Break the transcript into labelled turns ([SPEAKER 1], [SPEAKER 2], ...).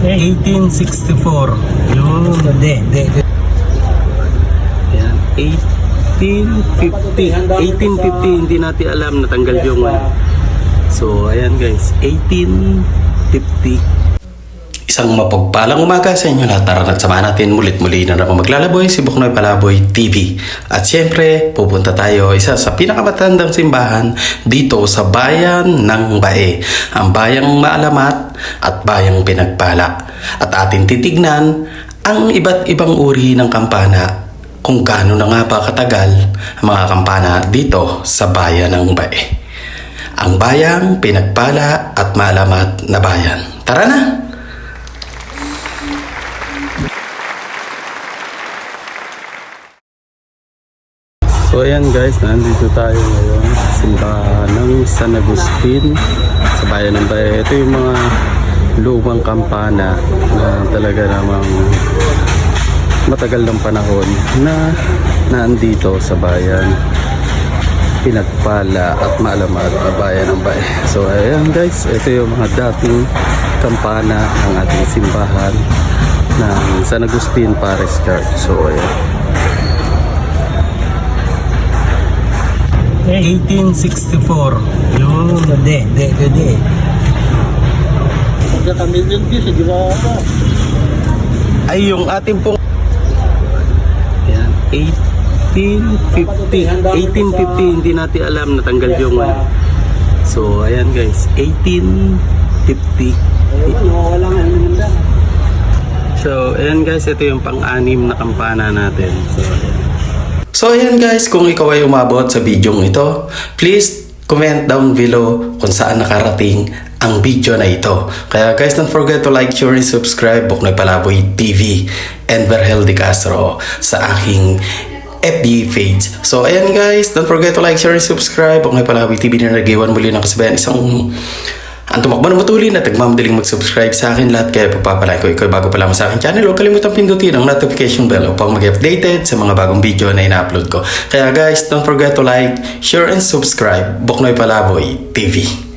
[SPEAKER 1] 1864. Yun.
[SPEAKER 2] Hindi, hindi.
[SPEAKER 1] Ayan. 1850. 1850. Hindi natin alam. Natanggal yung ano. So, ayan guys. 1850. Isang mapagpalang umaga sa inyo lahat. Tara at samahan natin mulit muli na naman maglalaboy si Buknoy Palaboy TV. At syempre, pupunta tayo isa sa pinakamatandang simbahan dito sa bayan ng Bae. Ang bayang maalamat at bayang pinagpala. At atin titignan ang iba't ibang uri ng kampana kung gaano na nga ba katagal ang mga kampana dito sa bayan ng Bae. Ang bayang pinagpala at maalamat na bayan. Tara na! So ayan guys, nandito tayo ngayon sa simbahan ng San Agustin sa bayan ng Baye. Ito yung mga lumang kampana na talaga namang matagal ng panahon na naandito sa bayan pinagpala at maalamat na bayan ng Baye. So ayan guys, ito yung mga dating kampana ng ating simbahan ng San Agustin Paris Church. So ayan. 1864.
[SPEAKER 2] Yun. Hindi, hindi, hindi.
[SPEAKER 3] Magka-million views, di ba ako?
[SPEAKER 1] Ay, yung ating pong... Ayan, 1850. 1850, hindi natin alam, natanggal yung... ano. So, ayan guys, 1850.
[SPEAKER 3] Wala nga, ano naman
[SPEAKER 1] So, ayan guys, ito yung pang-anim na kampana natin. So, ayan. So, ayan guys, kung ikaw ay umabot sa video ito, please comment down below kung saan nakarating ang video na ito. Kaya guys, don't forget to like, share, and subscribe Buknoy Palaboy TV and Verhel De Castro sa aking FB page. So, ayan guys, don't forget to like, share, and subscribe Buknoy Palaboy TV na nag-iwan muli ng kasabayan isang ang tumakbo na matulin at nagmamadaling mag-subscribe sa akin lahat kaya papapalay ko ikaw bago pa lamang sa akin channel huwag kalimutan pindutin ang notification bell upang mag-updated sa mga bagong video na ina-upload ko. Kaya guys, don't forget to like, share and subscribe Buknoy Palaboy TV.